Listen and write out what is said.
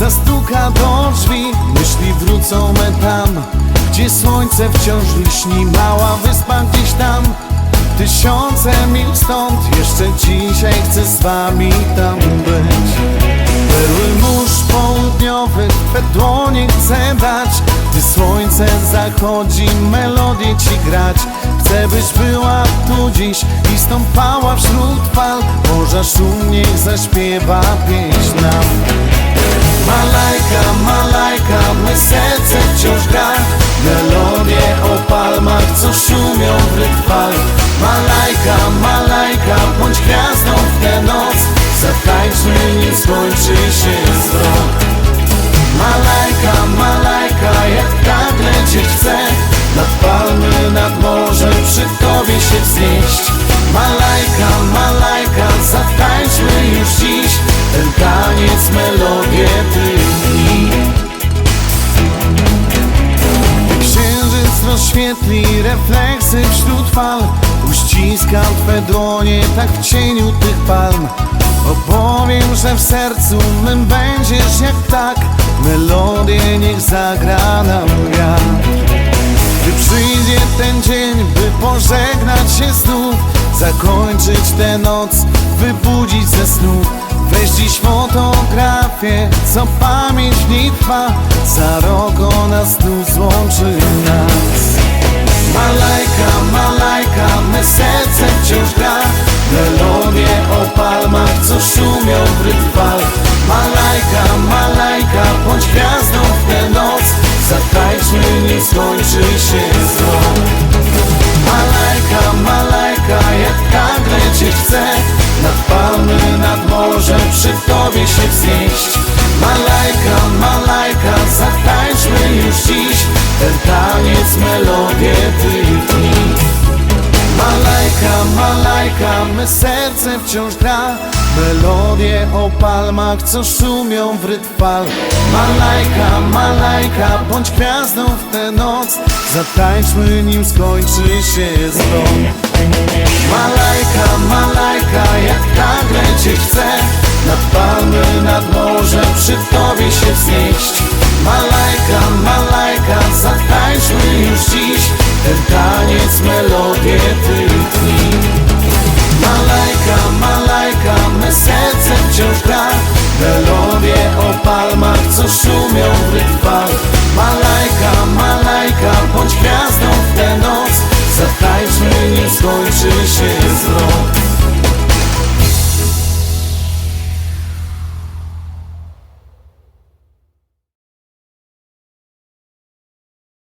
do drzwi Myśli wrócą me tam. Gdzie słońce wciąż lśni Mała wyspa gdzieś tam. Tysiące mil stąd Jeszcze dzisiaj chcę z wami tam być. Perły mórz południowy Twe dłonie chcę dać. Gdy słońce zachodzi Melodię ci grać. Chcę byś była tu dziś I stąpała wśród fal. Morza szum niech zaśpiewa pieśń nam serce wciąż gra. Melodie o palmach, co szumią w fal Malajka, malajka, bądź gwiazdą w tę noc. Zatańczmy, nim skończy się refleksy wśród fal. Uściskam Twe dłonie tak w cieniu tych palm. Opowiem, że w sercu mym będziesz jak tak Melodię niech zagra nam wiatr. Gdy przyjdzie ten dzień, by pożegnać się znów Zakończyć tę noc, wybudzić ze snu. Weź dziś fotografię, co pamięć w Za rok ona znów złączy nas Malajka, malajka, me serce wciąż gra. Melodie o palmach, co szumią w rytm Malajka, malajka, bądź gwiazdą w tę noc. Zatańczmy, nim skończy się zwrot Malajka, malajka, jak tak lecieć chcę. Nad palmy, nad morze, przy tobie się wznieść Czekamy, serce wciąż gra. Melodie o palmach, co szumią w rytm fal. Malajka, malajka, bądź gwiazdą w tę noc. Zatańczmy, nim skończy się zlot Malajka, malajka, jak nagle cię chcę Nad palmy, nad morze, przy tobie się wznieść. Malajka, malajka, zatańczmy już dziś. Ten taniec melodii 只是？